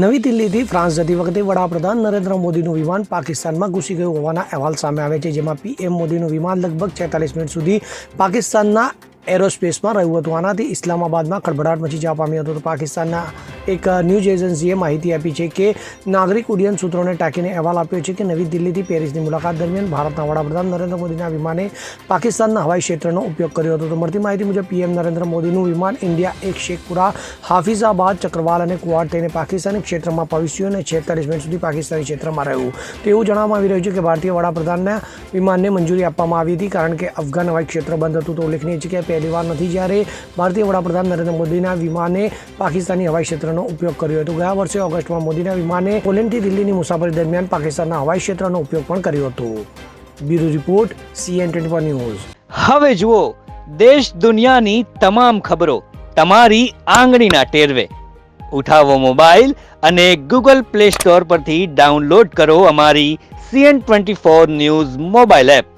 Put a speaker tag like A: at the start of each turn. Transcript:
A: નવી દિલ્હીથી ફ્રાન્સ જતી વખતે વડાપ્રધાન નરેન્દ્ર મોદીનું વિમાન પાકિસ્તાનમાં ઘૂસી ગયું હોવાના અહેવાલ સામે આવે છે, જેમાં પીએમ મોદીનું વિમાન લગભગ છેતાલીસ મિનિટ સુધી પાકિસ્તાનના એરોસ્પેસમાં રહ્યું હતું. આનાથી ઇસ્લામાબાદમાં ખળભળાટ મચી જવા પામ્યો હતો. પાકિસ્તાનના એક ન્યૂઝ એજન્સીએ માહિતી આપી છે કે નાગરિક ઉડ્ડયન સૂત્રોને ટાંકીને અહેવાલ આપ્યો છે કે નવી દિલ્હીથી પેરિસની મુલાકાત દરમિયાન ભારતના વડાપ્રધાન નરેન્દ્ર મોદીના વિમાને પાકિસ્તાનના હવાઈ ક્ષેત્રનો ઉપયોગ કર્યો હતો. તો મળતી માહિતી મુજબ પીએમ નરેન્દ્ર મોદીનું વિમાન ઇન્ડિયા એક, શેખપુરા, હાફિઝાબાદ, ચક્રવાલ અને કુવાડ થઈને પાકિસ્તાની ક્ષેત્રમાં પહોંચ્યું અને છેતાલીસ મિનિટ સુધી પાકિસ્તાની ક્ષેત્રમાં રહ્યું. તો એવું જણાવવામાં આવી રહ્યું છે કે ભારતીય વડાપ્રધાનના વિમાનને મંજૂરી આપવામાં આવી હતી કારણ કે અફઘાન હવાઈ ક્ષેત્ર બંધ હતું. તો ઉલ્લેખનીય છે કે પહેલીવાર નથી જ્યારે ભારતીય વડાપ્રધાન નરેન્દ્ર મોદીના વિમાને પાકિસ્તાની હવાઈ ક્ષેત્રનો ઉપયોગ કર્યો હતો. ગયા વર્ષે ઓગસ્ટમાં મોદીના વિમાને પોલેન્ડથી દિલ્હીની મુસાફરી દરમિયાન પાકિસ્તાનના હવાઈ ક્ષેત્રનો ઉપયોગ પણ કર્યો હતો. Bureau report, CN twenty news.
B: હવે જુઓ, દેશ દુનિયાની તમામ ખબરો તમારી આંગળીના ટેરવે. ઉઠાવો મોબાઈલ અને ગૂગલ પ્લે સ્ટોર પરથી ડાઉનલોડ કરો અમારી CN twenty four news mobile app.